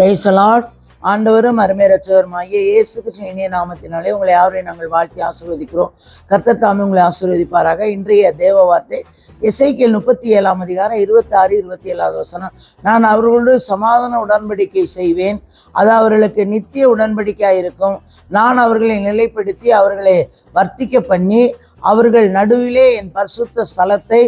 பிரைசலாட் ஆண்டவரும் அருமை ரச்சவருமாகிய இயேசு கிருஷ்ண இனிய நாமத்தினாலே உங்களை யாரையும் நாங்கள் வாழ்த்தி ஆசீர்வதிக்கிறோம். கர்த்தர் தாமே உங்களை ஆசீர்வதிப்பாராக. இன்றைய தேவ வார்த்தை இசைக்கியல் முப்பத்தி ஏழாம் அதிகாரம் இருபத்தி ஆறு இருபத்தி ஏழாவது வசனம். நான் அவர்களோடு சமாதான உடன்படிக்கை செய்வேன். அது அவர்களுக்கு நித்திய உடன்படிக்கையாக இருக்கும் நான் அவர்களை நிலைப்படுத்தி அவர்களை வர்த்திக்க பண்ணி அவர்கள் நடுவிலே என் பரிசுத்த ஸ்தலத்தை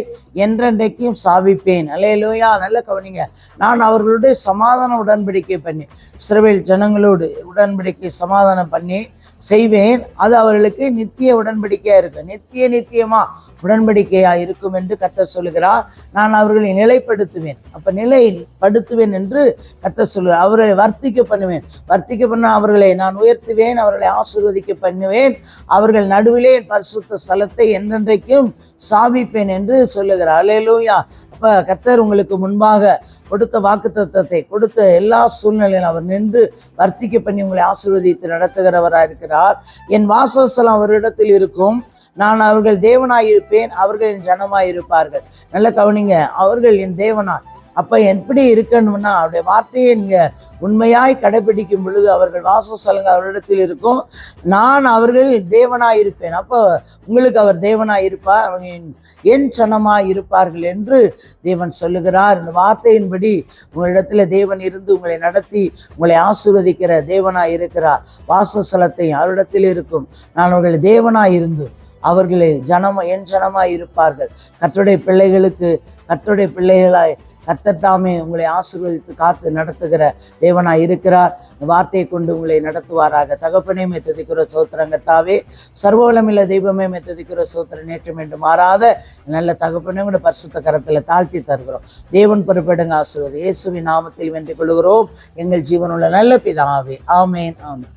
என்றென்றைக்கும் சாவிப்பேன். லோயா நல்ல கவனிங்க. நான் அவர்களுடைய சமாதான உடன்படிக்கை பண்ணி சிறுவில் ஜனங்களோடு உடன்படிக்கை சமாதானம் பண்ணி செய்வேன். அது அவர்களுக்கு நித்திய உடன்படிக்கையாக இருக்கும். நித்திய நித்தியமாக உடன்படிக்கையாக இருக்கும் என்று கத்தர் சொல்லுகிறார். நான் அவர்களை நிலைப்படுத்துவேன். அப்போ நிலைப்படுத்துவேன் என்று கத்தர் சொல்லுவார். அவர்களை வர்த்திக்க பண்ணுவேன். வர்த்திக்க பண்ண அவர்களை நான் உயர்த்துவேன். அவர்களை ஆசிர்வதிக்க பண்ணுவேன். அவர்கள் நடுவிலே என் பரிசுத்த பலத்தை என்றென்றைக்கும் சாபிப்பேன் என்று சொல்லுகிறார். அலையலூயா அப்போ கர்த்தர் உங்களுக்கு முன்பாக கொடுத்த வாக்குத்தத்தத்தை கொடுத்த எல்லா சூழ்நிலையிலும் அவர் நின்று வர்த்திக்க பண்ணி உங்களை ஆசீர்வதித்து நடத்துகிறவராக இருக்கிறார். என் வாசஸ்தலம் அவரிடத்தில் இருக்கும். நான் அவர்கள் தேவனாயிருப்பேன் அவர்கள் என் ஜனமாய் இருப்பார்கள் நல்ல கவனிங்க அவர்கள் என் தேவனா அப்போ எப்படி இருக்கணும்னா அவருடைய வார்த்தையை நீங்கள் உண்மையாய் கடைபிடிக்கும் பொழுது அவர்கள் வாசஸ்தலங்க அவரிடத்தில் இருக்கும். நான் அவர்கள் தேவனாய் இருப்பேன். அப்போ உங்களுக்கு அவர் தேவனாய் இருப்பார். அவர்கள் என் என் சனமாய் இருப்பார்கள் என்று தேவன் சொல்லுகிறார். இந்த வார்த்தையின்படி உங்களிடத்தில் தேவன் இருந்து உங்களை நடத்தி உங்களை ஆசிர்வதிக்கிற தேவனாய் இருக்கிறார். வாசஸ்தலத்தை அவரிடத்தில் இருக்கும். நான் அவர்கள் தேவனாய் இருந்தேன் அவர்களே ஜனம என் ஜனமாய் இருப்பார்கள். கற்றுடைய பிள்ளைகளுக்கு கற்றுடைய பிள்ளைகளாய் கர்த்தர் உங்களை ஆசீர்வதித்து காத்து நடத்துகிற தேவனாய் இருக்கிறார். வார்த்தையை கொண்டு உங்களை நடத்துவாராக. தகப்பனே மெத்ததிக்கிற சோத்திரங்கத்தாவே சர்வவலமில்ல தெய்வமே மெத்ததிக்கிற சோத்திரம் நேற்று மீண்டும் மாறாத. நல்ல தகப்பனே கூட பரிசுத்த கரத்தில் தாழ்த்தி தருகிறோம். தேவன் பொறுப்பெடுங்க ஆசீர்வது இயேசுவின் நாமத்தில் வென்று கொள்கிறோம் எங்கள் ஜீவனுள்ள நல்ல பிதாவே. ஆமேன் ஆமேன்.